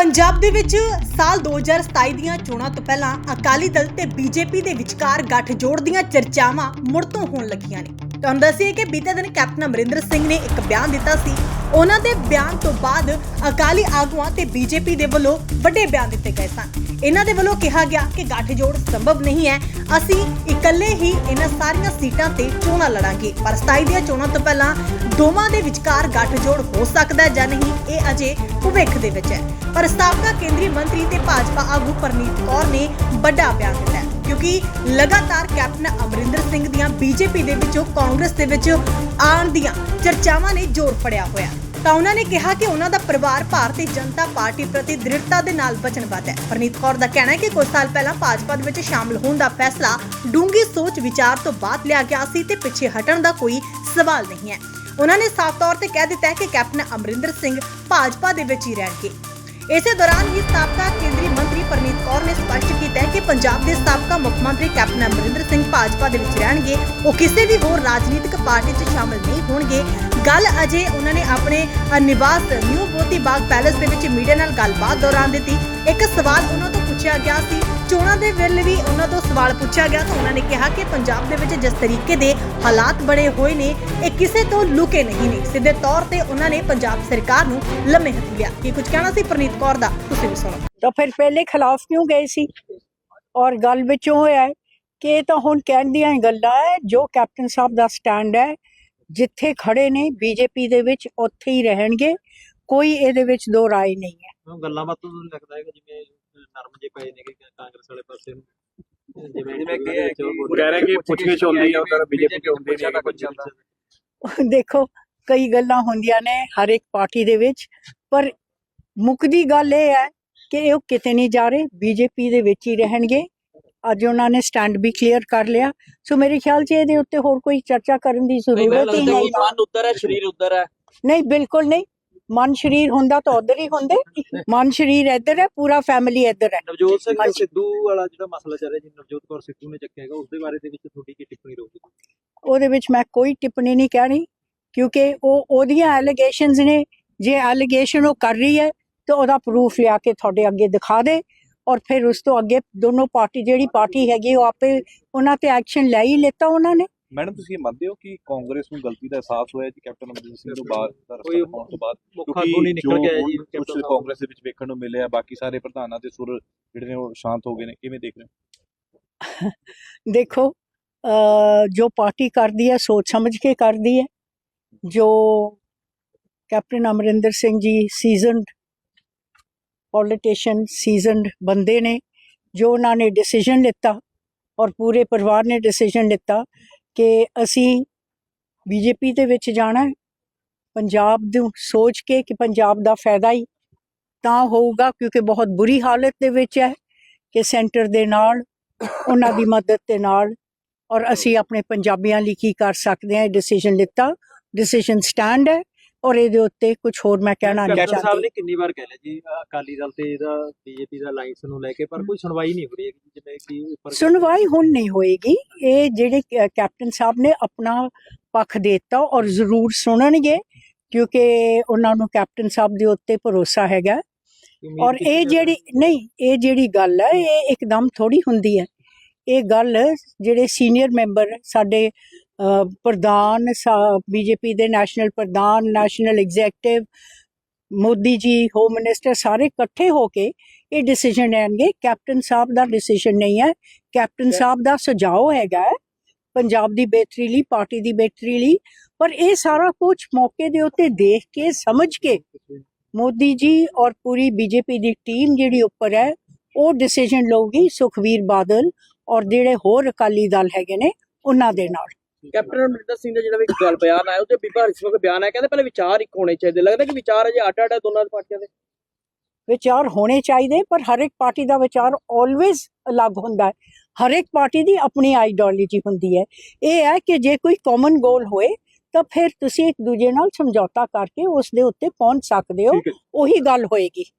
ਪੰਜਾਬ ਦੇ ਵਿੱਚ ਸਾਲ 2027 ਦੀਆਂ ਚੋਣਾਂ ਤੋਂ ਪਹਿਲਾਂ ਅਕਾਲੀ ਦਲ ਤੇ ਬੀਜੇਪੀ ਦੇ ਵਿਚਕਾਰ ਗੱਠਜੋੜ ਦੀਆਂ ਚਰਚਾਵਾਂ ਮੁੜ ਤੋਂ ਹੋਣ ਲੱਗੀਆਂ ਨੇ। ਤੁਹਾਨੂੰ ਦੱਸੀਏ ਕਿ ਬੀਤੇ ਦਿਨ ਕੈਪਟਨ ਅਮਰਿੰਦਰ ਸਿੰਘ ਨੇ ਇੱਕ ਬਿਆਨ ਦਿੱਤਾ ਸੀ ਉਹਨਾਂ ਦੇ ਬਿਆਨ ਤੋਂ ਬਾਅਦ ਅਕਾਲੀ ਆਗੂਆਂ ਤੇ ਬੀਜੇਪੀ ਦੇ ਵੱਲੋਂ ਵੱਡੇ ਬਿਆਨ ਦਿੱਤੇ ਗਏ ਸਨ। ਇਹਨਾਂ ਦੇ ਵੱਲੋਂ ਕਿਹਾ ਗਿਆ ਕਿ ਗੱਠਜੋੜ ਸੰਭਵ ਨਹੀਂ ਹੈ। ਅਸੀਂ ਇਕੱਲੇ ਹੀ ਇਹਨਾਂ ਸਾਰੀਆਂ ਸੀਟਾਂ ਤੇ ਚੋਣਾਂ ਲੜਾਂਗੇ। ਪਰ 27 ਦੀਆਂ ਚੋਣਾਂ ਤੋਂ ਪਹਿਲਾਂ ਦੋਵਾਂ ਦੇ ਵਿਚਕਾਰ ਗੱਠਜੋੜ ਹੋ ਸਕਦਾ ਹੈ ਜਾਂ ਨਹੀਂ, ਇਹ ਅਜੇ ਭਵਿੱਖ ਦੇ ਵਿੱਚ ਹੈ। ਪਰ ਸਾਬਕਾ ਕੇਂਦਰੀ ਮੰਤਰੀ ਤੇ ਭਾਜਪਾ ਆਗੂ ਪਰਨੀਤ ਕੌਰ ਨੇ ਵੱਡਾ ਬਿਆਨ ਦਿੱਤਾ ਕਿਉਂਕਿ ਲਗਾਤਾਰ ਕੈਪਟਨ ਅਮਰਿੰਦਰ ਸਿੰਘ ਦੀਆਂ ਬੀਜੇਪੀ ਦੇ ਵਿੱਚੋਂ ਕਾਂਗਰਸ ਦੇ ਵਿੱਚ ਆਉਣ ਦੀਆਂ ਚਰਚਾਵਾਂ ਨੇ ਜ਼ੋਰ ਫੜਿਆ ਹੋਇਆ। ਤਾਂ ਉਹਨਾਂ ਨੇ ਕਿਹਾ ਕਿ ਉਹਨਾਂ ਦਾ ਪਰਿਵਾਰ ਭਾਰਤੀ ਜਨਤਾ ਪਾਰਟੀ ਪ੍ਰਤੀ ਦ੍ਰਿੜਤਾ ਦੇ ਨਾਲ ਵਚਨਬੱਧ ਹੈ। ਪਰਨੀਤ ਕੌਰ ਦਾ ਕਹਿਣਾ ਹੈ ਕਿ ਕੁਝ ਸਾਲ ਪਹਿਲਾਂ ਭਾਜਪਾ ਦੇ ਵਿੱਚ ਸ਼ਾਮਲ ਹੋਣ ਦਾ ਫੈਸਲਾ ਡੂੰਗੀ ਸੋਚ, ਵਿਚਾਰ ਤੋਂ ਬਾਅਦ ਲਿਆ ਗਿਆ ਸੀ ਤੇ ਪਿੱਛੇ ਹਟਣ ਦਾ ਕੋਈ ਸਵਾਲ ਨਹੀਂ ਹੈ। ਉਹਨਾਂ ਨੇ ਸਾਫ਼ ਤੌਰ ਤੇ ਕਹਿ ਦਿੱਤਾ ਹੈ ਕਿ ਕੈਪਟਨ ਅਮਰਿੰਦਰ ਸਿੰਘ ਭਾਜਪਾ ਦੇ ਵਿੱਚ ਹੀ ਰਹਿਣਗੇ। ਇਸੇ ਦੌਰਾਨ ਹੀ ਸਾਬਕਾ ਕੇਂਦਰੀ ਮੰਤਰੀ ਪਰਨੀਤ ਕੌਰ ਮੁੱਖ ਮੰਤਰੀ ਕੈਪਟਨ ਅਮਰਿੰਦਰ ਸਿੰਘ ਭਾਜਪਾ ਦੇ ਵਿੱਚ ਰਹਿਣਗੇ। ਉਹ ਕਿਸੇ ਵੀ ਹੋਰ ਰਾਜਨੀਤਿਕ ਪਾਰਟੀ 'ਚ ਸ਼ਾਮਲ ਨਹੀਂ ਹੋਣਗੇ। ਗੱਲ ਅਜੇ ਉਹਨਾਂ ਨੇ ਆਪਣੇ ਨਿਵਾਸ ਨਿਊ ਮੋਤੀ ਬਾਗ ਪੈਲੇਸ ਦੇ ਵਿੱਚ ਮੀਡੀਆ ਨਾਲ ਗੱਲਬਾਤ ਦੌਰਾਨ ਦਿੱਤੀ। ਇੱਕ ਸਵਾਲ ਉਹਨਾਂ ਤੋਂ ਪੁੱਛਿਆ ਗਿਆ ਸੀ। ਚੋਣਾਂ ਦੇ ਵੇਲੇ ਵੀ ਉਹਨਾਂ ਤੋਂ ਸਵਾਲ ਪੁੱਛਿਆ ਗਿਆ ਤਾਂ ਉਹਨਾਂ ਨੇ ਕਿਹਾ ਕਿ ਪੰਜਾਬ ਦੇ ਵਿੱਚ ਜਿਸ ਤਰੀਕੇ ਦੇ ਹਾਲਾਤ ਬਣੇ ਹੋਏ ਨੇ, ਇਹ ਕਿਸੇ ਤੋਂ ਲੁਕੇ ਨਹੀਂ ਨੇ। ਸਿੱਧੇ ਤੌਰ ਤੇ ਉਹਨਾਂ ਨੇ ਪੰਜਾਬ ਸਰਕਾਰ ਨੂੰ ਲੰਮੇ ਹੱਥ ਲਿਆ। ਕੀ ਕੁਝ ਕਹਿਣਾ ਸੀ ਪ੍ਰਨੀਤ ਕੌਰ ਦਾ? ਤੁਸੀਂ ਵੀ ਸੁਣੋ। ਤਾਂ ਫਿਰ ਪਹਿਲੇ ਖਿਲਾਫ ਕਿਉਂ ਗਏ ਸੀ? ਔਰ ਗੱਲ ਵਿੱਚੋਂ ਹੋਇਆ ਹੈ ਕਿ ਇਹ ਤਾਂ ਹੁਣ ਕਹਿਣ ਦੀਆਂ ਹੀ ਗੱਲਾਂ ਹੈ ਜੋ ਕੈਪਟਨ ਸਾਹਿਬ ਦਾ ਸਟੈਂਡ ਹੈ ਜਿੱਥੇ ਖੜੇ ਨੇ ਬੀਜੇਪੀ ਦੇ ਵਿੱਚ ਉੱਥੇ ਹੀ ਰਹਿਣਗੇ ਕੋਈ ਇਹਦੇ ਵਿੱਚ ਦੋ ਰਾਏ ਨਹੀਂ ਹੈ। ਉਹ ਗੱਲਾਂ ਬਾਤਾਂ ਤੋਂ ਲੱਗਦਾ ਹੈ ਕਿ ਜਿਵੇਂ ਨਰਮ ਜੇ ਪਏ ਨੇ ਕਿ ਕਾਂਗਰਸ ਵਾਲੇ ਪਾਸੇ ਨੂੰ। ਜਿਵੇਂ ਜਿਵੇਂ ਕਿ ਇਹ ਕਿ ਉਹ ਕਹਿ ਰਹੇ ਕਿ ਪੁੱਛਗਿੱਛ ਹੁੰਦੀ ਆ ਉਧਰ ਬੀਜੇਪੀ ਚ ਹੁੰਦੀ ਨਹੀਂ ਤਾਂ ਕੁਝ ਚੱਲਦਾ ਦੇਖੋ ਕਈ ਗੱਲਾਂ ਹੁੰਦੀਆਂ ਨੇ ਹਰ ਇੱਕ ਪਾਰਟੀ ਦੇ ਵਿੱਚ ਪਰ ਮੁੱਕਦੀ ਗੱਲ ਇਹ ਹੈ ਕਿ ਉਹ ਕਿਤੇ ਨਹੀਂ ਜਾ ਰਹੇ ਬੀਜੇਪੀ ਦੇ ਵਿੱਚ ਹੀ ਰਹਿਣਗੇ। ਅੱਜ ਉਹਨਾਂ ਨੇ ਸਟੈਂਡ ਵੀ ਕਲੀਅਰ ਕਰ ਲਿਆ। ਸੋ ਮੇਰੇ ਖਿਆਲ 'ਚ ਇਹਦੇ ਉੱਤੇ ਹੋਰ ਕੋਈ ਚਰਚਾ ਕਰਨ ਦੀ ਜ਼ਰੂਰਤ ਹੀ ਨਹੀਂ। ਮਨ ਉੱਧਰ ਹੈ ਸਰੀਰ ਉੱਧਰ ਹੈ। ਨਹੀਂ ਬਿਲਕੁਲ ਨਹੀਂ। ਮਨ ਸ਼ਰੀਰ ਹੁੰਦਾ ਤਾਂ ਉਧਰ ਹੀ ਹੁੰਦੇ। ਮਨ ਸ਼ਰੀਰ ਇੱਧਰ ਹੈ ਪੂਰਾ ਫੈਮਿਲੀ ਇੱਧਰ ਹੈ। ਨਵਜੋਤ ਸਿੰਘ। ਸਿੱਧੂ ਵਾਲਾ ਜਿਹੜਾ ਮਸਲਾ ਚੱਲ ਰਿਹਾ ਜੀ ਨਵਜੋਤ ਕੌਰ ਸਿੱਧੂ ਨੇ ਚੱਕਿਆ ਹੈਗਾ ਉਸ ਦੇ ਬਾਰੇ ਦੇ ਵਿੱਚ ਤੁਹਾਡੀ ਕੀ ਟਿੱਪਣੀ ਰਹੂਗੀ? ਉਹਦੇ ਵਿੱਚ ਮੈਂ ਕੋਈ ਟਿੱਪਣੀ ਨਹੀਂ ਕਹਿਣੀ ਕਿਉਂਕਿ ਉਹ ਉਹਦੀਆਂ ਐਲੀਗੇਸ਼ਨਸ ਨੇ। ਜੇ ਐਲੀਗੇਸ਼ਨ ਉਹ ਕਰ ਰਹੀ ਹੈ ਤਾਂ ਉਹਦਾ ਪ੍ਰੂਫ ਲਿਆ ਕੇ ਤੁਹਾਡੇ ਅੱਗੇ ਦਿਖਾ ਦੇ ਔਰ ਫਿਰ ਉਸ ਤੋਂ ਅੱਗੇ ਦੋਨੋਂ ਪਾਰਟੀ ਜਿਹੜੀ ਪਾਰਟੀ ਹੈਗੀ ਉਹ ਆਪੇ ਉਹਨਾਂ ਤੇ ਐਕਸ਼ਨ ਲੈ ਹੀ ਲਿੱਤਾ ਉਹਨਾਂ ਨੇ। ਮੈਡਮ ਤੁਸੀਂ ਇਹ ਮੰਨਦੇ ਹੋ ਕਿ ਕਾਂਗਰਸ ਨੂੰ ਗਲਤੀ ਦਾ ਅਹਿਸਾਸ ਹੋਇਆ ਜੀ ਕੈਪਟਨ ਅਮਰਿੰਦਰ ਸਿੰਘ ਤੋਂ ਬਾਅਦ ਦਾ ਰਸਤਾ ਤੋਂ ਬਾਅਦ? ਮੁੱਖਾ ਤੋਂ ਨਹੀਂ ਨਿਕਲ ਗਿਆ ਜੀ ਕੁਝ। ਕਾਂਗਰਸ ਦੇ ਵਿੱਚ ਵੇਖਣ ਨੂੰ ਮਿਲਿਆ ਬਾਕੀ ਸਾਰੇ ਪ੍ਰਧਾਨਾਂ ਦੇ ਸੁਰ ਜਿਹੜੇ ਨੇ ਉਹ ਸ਼ਾਂਤ ਹੋ ਗਏ ਨੇ। ਕਿਵੇਂ ਦੇਖ ਰਹੇ ਹੋ? ਦੇਖੋ ਜੋ ਪਾਰਟੀ ਕਰਦੀ ਹੈ ਸੋਚ ਸਮਝ ਕੇ ਕਰਦੀ ਹੈ। ਜੋ ਕੈਪਟਨ ਅਮਰਿੰਦਰ ਸਿੰਘ ਜੀ ਸੀਜ਼ਨਡ ਪੋਲੀਟੀਸ਼ੀਅਨ ਸੀਜ਼ਨਡ ਬੰਦੇ ਨੇ, ਜੋ ਉਹਨਾਂ ਨੇ ਡਿਸੀਜਨ ਲਿੱਤਾ ਔਰ ਪੂਰੇ ਪਰਿਵਾਰ ਨੇ ਡਿਸੀਜਨ ਲਿੱਤਾ ਕਿ ਅਸੀਂ ਬੀਜੇਪੀ ਦੇ ਵਿੱਚ ਜਾਣਾ ਪੰਜਾਬ ਨੂੰ ਸੋਚ ਕੇ ਕਿ ਪੰਜਾਬ ਦਾ ਫਾਇਦਾ ਹੀ ਤਾਂ ਹੋਊਗਾ ਕਿਉਂਕਿ ਬਹੁਤ ਬੁਰੀ ਹਾਲਤ ਦੇ ਵਿੱਚ ਹੈ ਕਿ ਸੈਂਟਰ ਦੇ ਨਾਲ, ਉਹਨਾਂ ਦੀ ਮਦਦ ਦੇ ਨਾਲ ਔਰ ਅਸੀਂ ਆਪਣੇ ਪੰਜਾਬੀਆਂ ਲਈ ਕੀ ਕਰ ਸਕਦੇ ਹਾਂ, ਇਹ ਡਿਸੀਜਨ ਲਿੱਤਾ। ਡਿਸੀਜਨ ਸਟੈਂਡ ਹੈ। ਔਰ ਇਹਦੇ ਉੱਤੇ ਕੁਝ ਹੋਰ ਮੈਂ ਕਹਿਣਾ ਨਹੀਂ ਕੈਪਟਨ ਸਾਹਿਬ ਚਾਹਦੀ। ਨੇ ਕਿੰਨੀ ਵਾਰ ਕਹਿ ਲਿਆ ਜੀ ਅਕਾਲੀ ਦਲ ਤੇ ਇਹਦਾ ਬੀਜੇਪੀ ਦਾ ਅਲਾਈਅੰਸ ਨੂੰ ਲੈ ਕੇ ਪਰ ਕੋਈ ਸੁਣਵਾਈ ਨਹੀਂ ਹੋ ਰਹੀ ਜਿਵੇਂ ਕਿ ਉੱਪਰ ਸੁਣਵਾਈ ਹੁਣ ਨਹੀਂ ਹੋਏਗੀ। ਇਹ ਜਿਹੜੇ ਕੈਪਟਨ ਸਾਹਿਬ ਨੇ ਆਪਣਾ ਪੱਖ ਦਿੱਤਾ ਔਰ ਜ਼ਰੂਰ ਸੁਣਨਗੇ ਕਿਉਂਕਿ ਉਹਨਾਂ ਨੂੰ ਕੈਪਟਨ ਸਾਹਿਬ ਦੇ ਉੱਤੇ ਭਰੋਸਾ ਹੈਗਾ। ਔਰ ਇਹ ਜਿਹੜੀ ਨਹੀਂ ਇਹ ਜਿਹੜੀ ਗੱਲ ਹੈ ਇਹ ਇੱਕਦਮ ਥੋੜੀ ਹੁੰਦੀ ਹੈ। ਇਹ ਗੱਲ ਜਿਹੜੇ ਸੀਨੀਅਰ ਮੈਂਬਰ ਸਾਡੇ ਪ੍ਰਧਾਨ ਬੀਜੇਪੀ ਦੇ ਨੈਸ਼ਨਲ ਪ੍ਰਧਾਨ national executive Modi ji home minister ਸਾਰੇ ਇਕੱਠੇ ਹੋ ਕੇ ਇਹ ਡਿਸੀਜਨ ਲੈਣਗੇ। ਕੈਪਟਨ ਸਾਹਿਬ ਦਾ ਡਿਸੀਜਨ ਨਹੀਂ ਹੈ। ਕੈਪਟਨ ਸਾਹਿਬ ਦਾ ਸੁਝਾਅ ਹੈਗਾ ਪੰਜਾਬ ਦੀ ਬਿਹਤਰੀ ਲਈ ਪਾਰਟੀ ਦੀ ਬਿਹਤਰੀ ਲਈ। ਪਰ ਇਹ ਸਾਰਾ ਕੁਝ ਮੌਕੇ ਦੇ ਉੱਤੇ ਦੇਖ ਕੇ ਸਮਝ ਕੇ ਮੋਦੀ ਜੀ ਔਰ ਪੂਰੀ ਬੀਜੇਪੀ ਦੀ ਟੀਮ ਜਿਹੜੀ ਉੱਪਰ ਹੈ ਉਹ ਡਿਸੀਜਨ ਲਊਗੀ ਸੁਖਵੀਰ ਬਾਦਲ ਔਰ ਜਿਹੜੇ ਹੋਰ ਅਕਾਲੀ ਦਲ ਹੈਗੇ ਨੇ ਉਹਨਾਂ ਦੇ ਨਾਲ। ਕੈਪਟਨ ਅਮਰਿੰਦਰ ਸਿੰਘ ਦਾ ਜਿਹੜਾ ਵੀ ਗੱਲ ਬਿਆਨ ਆਇਆ ਉਹਦੇ ਬੀਬਾ ਹਰਿਸਮੁਖ ਬਿਆਨ ਆਇਆ ਕਹਿੰਦੇ ਪਹਿਲੇ ਵਿਚਾਰ ਇੱਕ ਹੋਣੇ ਚਾਹੀਦੇ। ਲੱਗਦਾ ਕਿ ਵਿਚਾਰ ਅਜੇ ਅੱਡ ਅੱਡ ਹੈ ਦੋਨਾਂ ਪਾਰਟੀਆਂ ਦੇ। ਵਿਚਾਰ ਹੋਣੇ ਚਾਹੀਦੇ ਪਰ ਹਰ ਇੱਕ ਪਾਰਟੀ ਦਾ ਵਿਚਾਰ ਆਲਵੇਜ਼ ਅਲੱਗ ਹੁੰਦਾ ਹੈ। ਹਰ ਇੱਕ ਪਾਰਟੀ ਦੀ ਆਪਣੀ ਆਈਡੀਓਲੋਜੀ ਹੁੰਦੀ ਹੈ। ਇਹ ਹੈ ਕਿ ਜੇ ਕੋਈ ਕਾਮਨ ਗੋਲ ਹੋਏ ਤਾਂ ਫਿਰ ਤੁਸੀਂ ਇੱਕ ਦੂਜੇ ਨਾਲ ਸਮਝੌਤਾ ਕਰਕੇ ਉਸ ਦੇ ਉੱਤੇ ਪਹੁੰਚ ਸਕਦੇ ਹੈ। ਉਹੀ ਗੱਲ ਹੋਏਗੀ।